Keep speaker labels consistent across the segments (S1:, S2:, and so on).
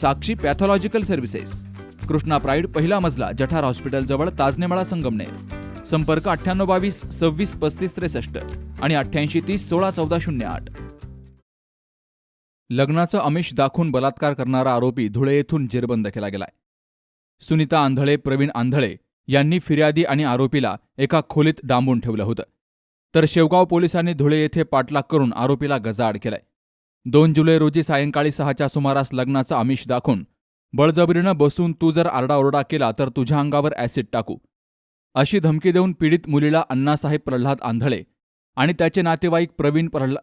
S1: Sakshi Pathological Services. Krishna Pride पहिला मजला जठार hospital जवळ ताजनेमाळा संगमनेर. संपर्क अठ्ठ्याण्णव बावीस सव्वीस पस्तीस त्रेसष्ट आणि अठ्ठ्याऐंशी तीस सोळा चौदा शून्य आठ. लग्नाचं आमिष दाखवून बलात्कार करणारा आरोपी धुळे येथून जेरबंद केला गेलाय. सुनीता आंधळे प्रवीण आंधळे यांनी फिर्यादी आणि आरोपीला एका खोलीत डांबून ठेवलं होतं. तर शेवगाव पोलिसांनी धुळे येथे पाठलाग करून आरोपीला गजाआड केलाय. दोन जुलै रोजी सायंकाळी सहाच्या सुमारास लग्नाचं आमिष दाखवून बळजबरीनं बसून तू जर आरडाओरडा केला तर तुझ्या अंगावर ॲसिड टाकू. अशी धमकी देऊन पीडित मुलीला अण्णासाहेब प्रल्हाद आंधळे आणि त्याचे नातेवाईक प्रवीण प्रल्हा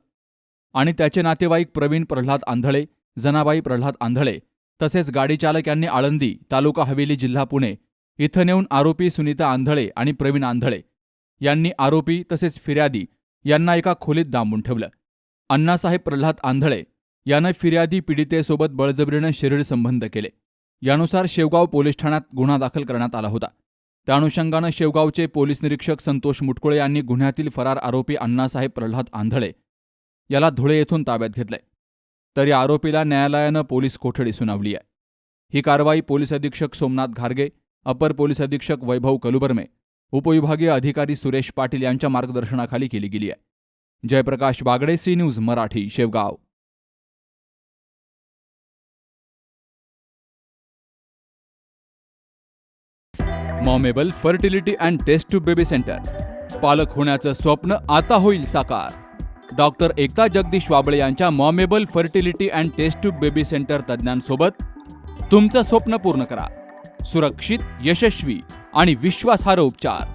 S1: आणि त्याचे नातेवाईक प्रवीण प्रल्हाद आंधळे जनाबाई प्रल्हाद आंधळे तसेच गाडीचालक यांनी आळंदी तालुका हवेली जिल्हा पुणे इथं नेऊन आरोपी सुनीता आंधळे आणि प्रवीण आंधळे यांनी आरोपी तसेच फिर्यादी यांना एका खोलीत डांबून ठेवलं. अण्णासाहेब प्रल्हाद आंधळे यानं फिर्यादी पीडितेसोबत बळजबरीनं शरीर संबंध केले. यानुसार शेवगाव पोलीस ठाण्यात गुन्हा दाखल करण्यात आला होता. त्या अनुषंगानं शेवगावचे पोलीस निरीक्षक संतोष मुटकुळे यांनी गुन्ह्यातील फरार आरोपी अण्णासाहेब प्रल्हाद आंधळे याला धुळे येथून ताब्यात घेतलंय. तर या आरोपीला न्यायालयानं पोलीस कोठडी सुनावली आहे. ही कारवाई पोलीस अधीक्षक सोमनाथ घारगे अपर पोलीस अधीक्षक वैभव कलुबर्मे उपविभागीय अधिकारी सुरेश पाटील यांच्या मार्गदर्शनाखाली केली गेली आहे. Jayprakash Bagde C news Marathi Shevgaon. Momable fertility and test tube baby centre. पालक होण्याचं स्वप्न आता होईल साकार. डॉक्टर एकता जगदीश वाबळे यांच्या Momable fertility and test tube baby centre तज्ज्ञांसोबत तुमचं स्वप्न पूर्ण करा. सुरक्षित यशस्वी आणि विश्वासार्ह उपचार.